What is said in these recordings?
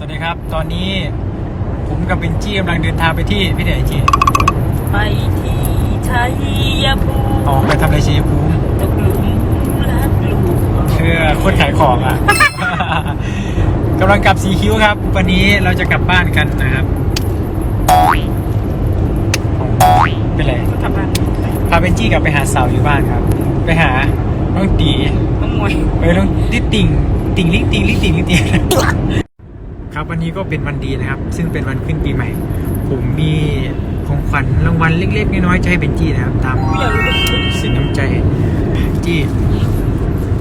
สวัสดีครับ ตอนนี้ผมกับเบนจี้กำลังเดินทางไปที่พี่เดชจีไปที่ชัยภูมิออกไปทำอะไรชัยภูมิตกหลุมรักลูกคือคนขายของอะ กำลังกลับสีคิ้วครับ วันนี้เราจะกลับบ้านกันนะครับ เป็นไรกลับบ้านพาเบนจี้กลับไปหาสาวอยู่บ้านครับ ไปหาน้องตีน้องมวยไปน้องติติ่งติ่งลิงติ่งลิงติ่งลิงติ่ง ครับวันนี้ก็เป็นวันดีนะครับ ซึ่งเป็นวันขึ้นปีใหม่ ผมมีของขวัญรางวัลเล็กๆน้อยๆจะให้เบนจี้นะครับ ตามอยากรู้ว่าสินน้ำใจจี้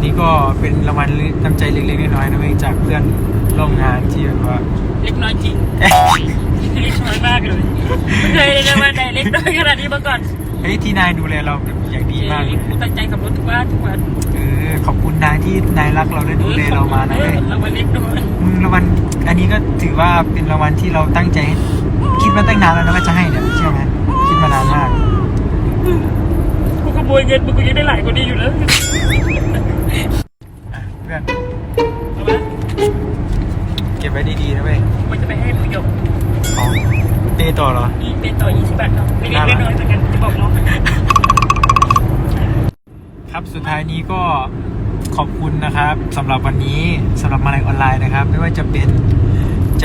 นี่ก็เป็นรางวัลน้ำใจเล็กๆน้อยๆนะเว้ยจากเพื่อนร่วมงานที่แบบว่าเล็กน้อยจริงเล็กน้อยมากเลยไม่เคยได้มาไหนเล็กน้อยขนาดนี้มาก่อนเฮ้ยที่นายดูแลเราแบบอย่าง ดีมากเลยกูตั้งใจขับรถทุกวันทุกวันเออขอบคุณนายที่นายรักเราและดูแลเรามานะเอเว้อยเรามาเล็กน้อยมึงรางวัลอันนี้ก็ถือว่าเป็นรางวัลที่เราตั้งใจให้คิดมาตั้งนานแล้วนะว่าจะให้เนี่ยเชื่อไหมคิดมานานมากกูขโมยเงินมึงกูยังได้หลายกว่านี้อยู่แล้วอะเพื่อนเอาปะเก็บไว้ดีๆนะเว้ยมันจะไปให้ประโยชน์เอาเตะต่อเหรออีกเป็นต่อ20บาทเนาะเล็กๆน้อยๆเหมือนกันจะบอกน้อง ครับสุดท้ายนี้ก็ขอบคุณนะครับสำหรับวันนี้สำหรับมาลัยออนไลน์นะครับ ไม่ว่าจะเป็น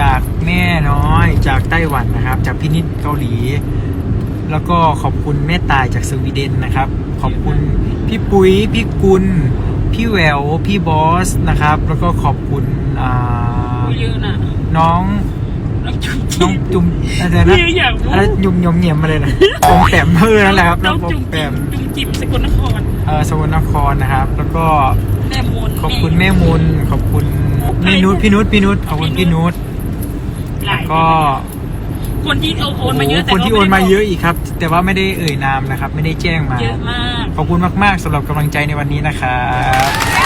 จากแม่น้อยจากไต้หวันนะครับ จากพินิษเกาหลี แล้วก็ขอบคุณแม่ตายจากสวีเดนนะครับ ขอบคุณพี่ปุ้ยพี่กุลพี่แหววพี่บอสนะครับ แล้วก็ขอบคุณอ่ากูเยอะนะน้องน้องจุ๊บน้องจุ่มอะไรนะพี่อยากรู้อะไรยุ่มยมเหนียมมาเลยนะผมแปมเพื่อนั่นแหละครับน้องผมจุ๊บแปมจุ๊บ จิ๋มสกลนครเออสกลนครนะครับ แล้วก็แม่มนขอบคุณแม่มุนขอบคุณแม่นุชพี่นุชพี่นุชขอบคุณพี่นุชหลายก็ คนที่เอาโอนมาเยอะแต่คนที่โอนมาเยอะกอีกครับ แต่ว่าไม่ได้เอ่ยนามนะครับ ไม่ได้แจ้งมาเยอะมากขอบคุณมากๆสำหรับกำลังใจในวันนี้นะครับ